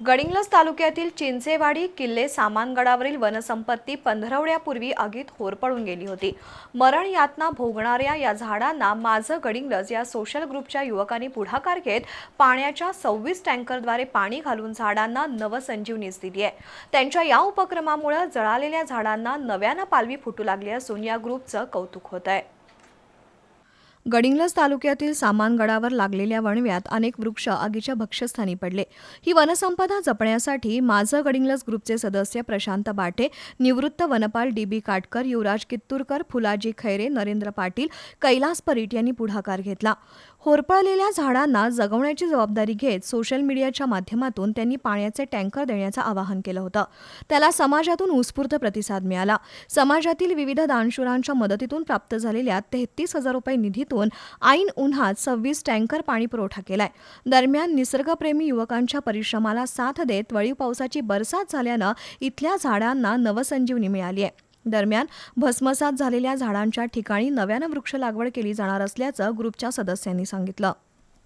गडिंग्लज तालुक्यातील चिंचेवाडी किल्ले सामानगडावरील वनसंपत्ती पंधरवड्यापूर्वी आगीत होरपळून गेली होती. मरण यातना भोगणाऱ्या या झाडांना माझं गडिंग्लज या सोशल ग्रुपच्या युवकांनी पुढाकार घेत पाण्याच्या सव्वीस टँकरद्वारे पाणी घालून झाडांना नवसंजीवनीच दिली आहे. त्यांच्या या उपक्रमामुळे जळालेल्या झाडांना नव्यानं पालवी फुटू लागली असून या ग्रुपचं कौतुक होत आहे गडिंग्लज तालुक्यातील सामानगडावर लागलेल्या वणव्यात अनेक वृक्ष आगीच्या भक्ष्यस्थानी पडले. ही वनसंपदा जपण्यासाठी माझं गडिंग्लज ग्रुपचे सदस्य प्रशांत बाठे निवृत्त वनपाल डी बी काटकर युवराज कित्तूरकर फुलाजी खैरे नरेंद्र पाटील कैलास परीट यांनी पुढाकार घेतला. होरपळलेल्या झाडांना जगवण्याची जबाबदारी घेत सोशल मीडियाच्या माध्यमातून त्यांनी पाण्याचे टँकर देण्याचं आवाहन केलं होतं. त्याला समाजातून उत्स्फूर्त प्रतिसाद मिळाला. समाजातील विविध दानशूरांच्या मदतीतून प्राप्त झालेल्या तेहतीस हजार रुपये निधीतून ऐन उन्हात सव्वीस टँकर पाणी पुरवठा केलाय. दरम्यान निसर्गप्रेमी युवकांच्या परिश्रमाला साथ देत वळीव पावसाची बरसात झाल्यानं इथल्या झाडांना नवसंजीवनी मिळाली आहे. दरम्यान भस्मसात झालेल्या झाडांच्या ठिकाणी नव्यानं वृक्ष लागवड केली जाणार असल्याचं ग्रुपच्या सदस्यांनी सांगितलं.